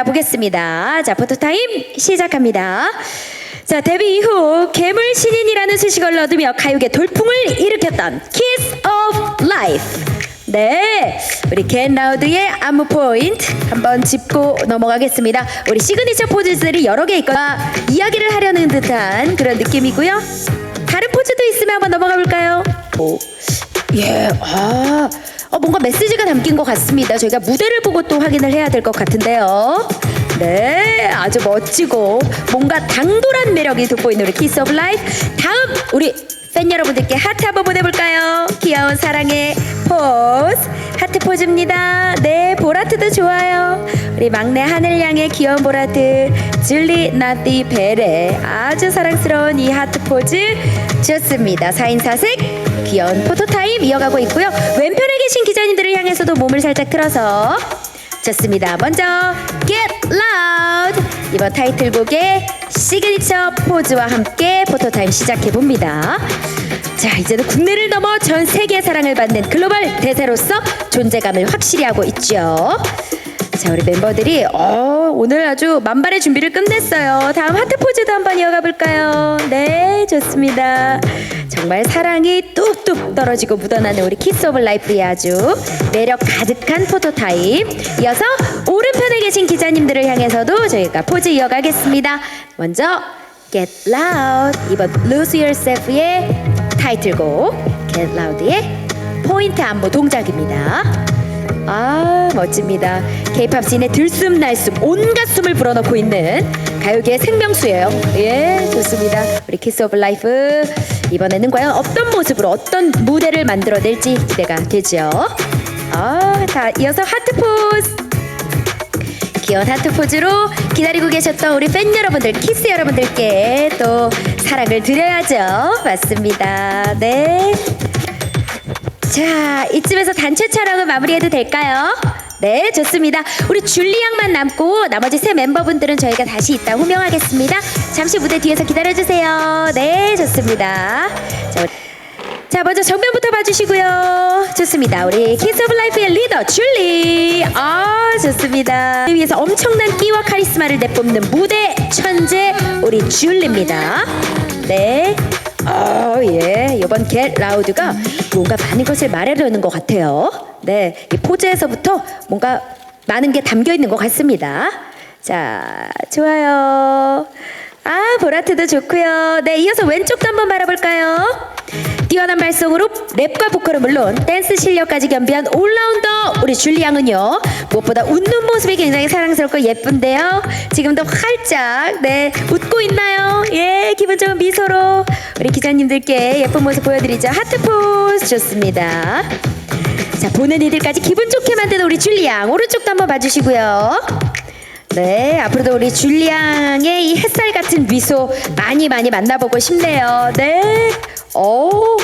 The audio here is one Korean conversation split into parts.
알아보겠습니다. 자, 포토타임 시작합니다. 자, 데뷔 이후 괴물 신인이라는 수식어를 얻으며 가요계 돌풍을 일으켰던 Kiss of Life. 네, 우리 겐 라우드의 안무 포인트 한번 짚고 넘어가겠습니다. 우리 시그니처 포즈들이 여러 개 있거나 이야기를 하려는 듯한 그런 느낌이고요. 다른 포즈도 있으면 한번 넘어가 볼까요? 오, 예, 아, 어, 뭔가 메시지가 담긴 것 같습니다. 저희가 무대를 보고 또 확인을 해야 될 것 같은데요. 네, 아주 멋지고 뭔가 당돌한 매력이 돋보이는 우리 키스 오브 라이프. 다음 우리 팬 여러분들께 하트 한번 보내볼까요? 귀여운 사랑의 포즈. 하트 포즈입니다. 네, 보라트도 좋아요. 우리 막내 하늘양의 귀여운 보라트. 줄리 나띠 베레. 아주 사랑스러운 이 하트 포즈. 좋습니다. 4인 4색. 귀여운 포토타임 이어가고 있고요. 왼편에 계신 기자님들을 향해서도 몸을 살짝 틀어서 좋습니다. 먼저 Get Loud 이번 타이틀곡의 시그니처 포즈와 함께 포토타임 시작해 봅니다. 자 이제는 국내를 넘어 전 세계 사랑을 받는 글로벌 대세로서 존재감을 확실히 하고 있죠. 자 우리 멤버들이 어, 오늘 아주 만발의 준비를 끝냈어요. 다음 하트 포즈도 한번 이어가 볼까요? 네 좋습니다. 정말 사랑이 뚝뚝 떨어지고 묻어나는 우리 키스 오브 라이프의 아주 매력 가득한 포토타임. 이어서 오른편에 계신 기자님들을 향해서도 저희가 포즈 이어가겠습니다. 먼저 Get Loud 이번 Lose Yourself의 타이틀곡 Get Loud의 포인트 안무 동작입니다. 아 멋집니다. K-팝 씬의 들숨 날숨 온갖 숨을 불어넣고 있는 가요계의 생명수예요. 예 좋습니다. 우리 키스 오브 라이프 이번에는 과연 어떤 모습으로 어떤 무대를 만들어낼지 기대가 되죠. 아 다 이어서 하트 포즈. 귀여운 하트 포즈로 기다리고 계셨던 우리 팬 여러분들, 키스 여러분들께 또 사랑을 드려야죠. 맞습니다. 네. 자, 이쯤에서 단체 촬영을 마무리해도 될까요? 네, 좋습니다. 우리 줄리 양만 남고 나머지 세 멤버분들은 저희가 다시 이따 호명하겠습니다. 잠시 무대 뒤에서 기다려주세요. 네, 좋습니다. 자, 자, 먼저 정면부터 봐주시고요. 좋습니다. 우리 키스 오브 라이프의 리더 줄리. 아, 좋습니다. 이 위해서 엄청난 끼와 카리스마를 내뿜는 무대 천재 우리 줄리입니다. 네. 어, 예. 이번 겟 라우드가 뭔가 많은 것을 말하려는 것 같아요. 네. 이 포즈에서부터 뭔가 많은 게 담겨 있는 것 같습니다. 자, 좋아요. 아, 보라트도 좋고요. 네, 이어서 왼쪽도 한번 바라볼까요? 뛰어난 발성으로 랩과 보컬은 물론 댄스 실력까지 겸비한 올라운더 우리 줄리 양은요. 무엇보다 웃는 모습이 굉장히 사랑스럽고 예쁜데요. 지금도 활짝 네 웃고 있나요? 예 기분 좋은 미소로 우리 기자님들께 예쁜 모습 보여드리죠. 하트 포즈 좋습니다. 자 보는 이들까지 기분 좋게 만드는 우리 줄리 양 오른쪽도 한번 봐주시고요 네, 앞으로도 우리 줄리앙의 이 햇살 같은 미소 많이 많이 만나보고 싶네요. 네. 오,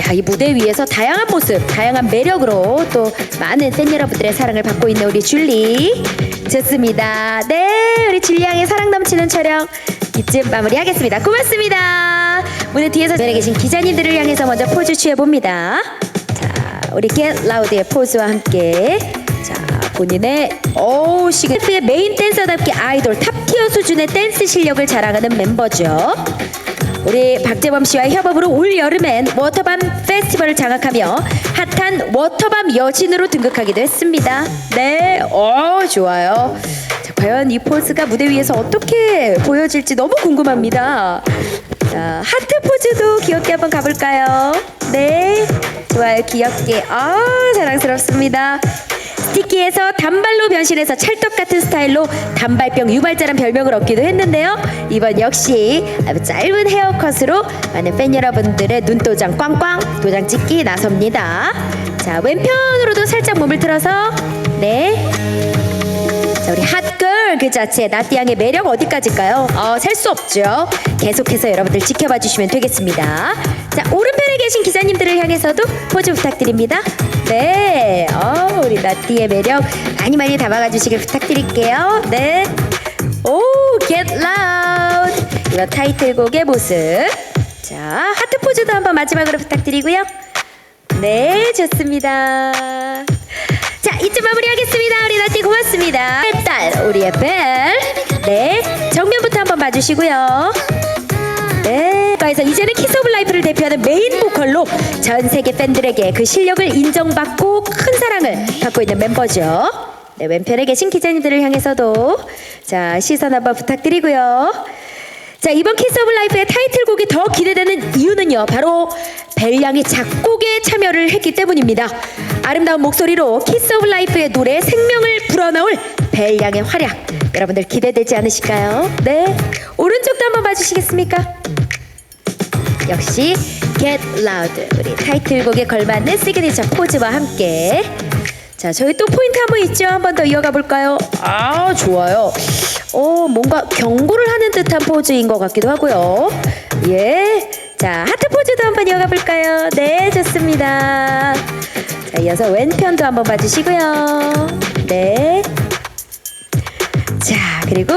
야, 이 무대 위에서 다양한 모습, 다양한 매력으로 또 많은 팬 여러분들의 사랑을 받고 있는 우리 줄리. 좋습니다. 네, 우리 줄리앙의 사랑 넘치는 촬영 이쯤 마무리하겠습니다. 고맙습니다. 무대 뒤에서 전에 계신 기자님들을 향해서 먼저 포즈 취해봅니다. 자, 우리 겟 라우드의 포즈와 함께 자 본인의 오 시그프의 메인 댄서답게 아이돌 탑티어 수준의 댄스 실력을 자랑하는 멤버죠. 우리 박재범 씨와 협업으로 올 여름엔 워터밤 페스티벌을 장악하며 핫한 워터밤 여신으로 등극하기도 했습니다. 네, 어 좋아요. 자, 과연 이 포즈가 무대 위에서 어떻게 보여질지 너무 궁금합니다. 자, 하트 포즈도 귀엽게 한번 가볼까요? 네, 좋아요, 귀엽게. 아, 사랑스럽습니다. 스티키에서 단발로 변신해서 찰떡 같은 스타일로 단발병 유발자란 별명을 얻기도 했는데요. 이번 역시 짧은 헤어컷으로 많은 팬 여러분들의 눈도장 꽝꽝 도장 찍기 나섭니다. 자, 왼편으로도 살짝 몸을 틀어서 네. 자, 우리 핫걸 그 자체 나띠양의 매력 어디까지일까요? 어, 셀 수 없죠. 계속해서 여러분들 지켜봐 주시면 되겠습니다. 자, 오른편에 계신 기자님들을 향해서도 포즈 부탁드립니다. 네, 어, 우리 나띠의 매력 많이 많이 담아가 주시길 부탁드릴게요. 네. 오, get loud. 이번 타이틀곡의 모습. 자, 하트 포즈도 한번 마지막으로 부탁드리고요. 네, 좋습니다. 자, 이쯤 마무리하겠습니다. 우리 나티 고맙습니다. 딸, 우리의 벨. 네, 정면부터 한번 봐주시고요. 네. 그래서 이제는 키스 오브 라이프를 대표하는 메인 보컬로 전 세계 팬들에게 그 실력을 인정받고 큰 사랑을 받고 있는 멤버죠. 네, 왼편에 계신 기자님들을 향해서도 자 시선 한번 부탁드리고요. 자 이번 키스 오브 라이프의 타이틀곡이 더 기대되는 이유는요 바로 벨양이 작곡에 참여를 했기 때문입니다 아름다운 목소리로 키스 오브 라이프의 노래에 생명을 불어넣을 벨 양의 활약. 여러분들 기대되지 않으실까요? 네. 오른쪽도 한번 봐주시겠습니까? 역시 Get Loud. 우리 타이틀곡에 걸맞는 시그니처 포즈와 함께. 자 저희 또 포인트 한 번 있죠? 한 번 더 이어가 볼까요? 아 좋아요. 어 뭔가 경고를 하는 듯한 포즈인 것 같기도 하고요. 예 자 하트 포즈도 한번 이어가 볼까요? 네 좋습니다 자 이어서 왼편도 한번 봐주시고요 네 자, 그리고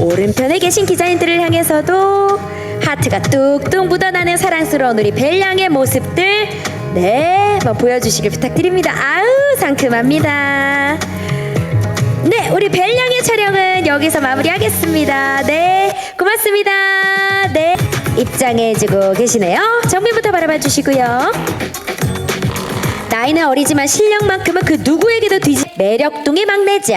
오른편에 계신 기자님들을 향해서도 하트가 뚝뚝 묻어나는 사랑스러운 우리 벨양의 모습들 네, 한번 보여주시길 부탁드립니다. 아우, 상큼합니다. 네, 우리 벨양의 촬영은 여기서 마무리하겠습니다. 네, 고맙습니다. 네, 입장해주고 계시네요. 정면부터 바라봐 주시고요. 나이는 어리지만 실력만큼은 그 누구에게도 뒤지 매력둥이 막내죠.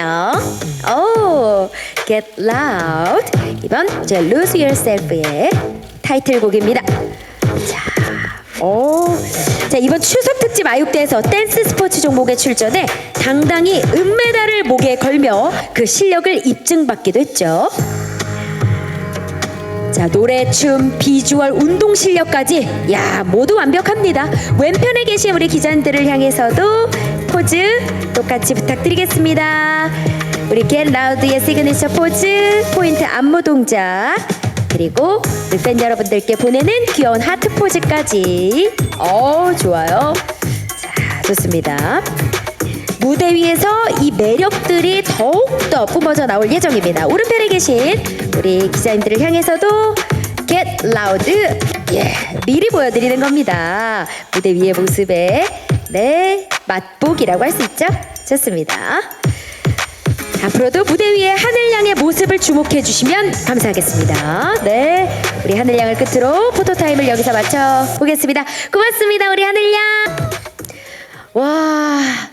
오, Get Loud. 이번 저 Lose Yourself의 타이틀곡입니다. 자, 오, 자 이번 추석 특집 아육대에서 댄스 스포츠 종목에 출전해 당당히 은메달을 목에 걸며 그 실력을 입증받기도 했죠. 자 노래, 춤, 비주얼, 운동 실력까지 야 모두 완벽합니다. 왼편에 계신 우리 기자님들을 향해서도 포즈 똑같이 부탁드리겠습니다. 우리 겟 라우드의 시그니처 포즈, 포인트 안무 동작 그리고 우리 팬 여러분들께 보내는 귀여운 하트 포즈까지. 어 좋아요. 자 좋습니다. 무대 위에서 이 매력들이 더욱더 뿜어져 나올 예정입니다. 오른편에 계신 우리 기자님들을 향해서도 Get Loud 예 미리 보여드리는 겁니다. 무대 위의 모습에 네 맛보기라고 할 수 있죠? 좋습니다. 앞으로도 무대 위에 하늘양의 모습을 주목해 주시면 감사하겠습니다. 네, 우리 하늘양을 끝으로 포토타임을 여기서 마쳐 보겠습니다. 고맙습니다, 우리 하늘양. 와,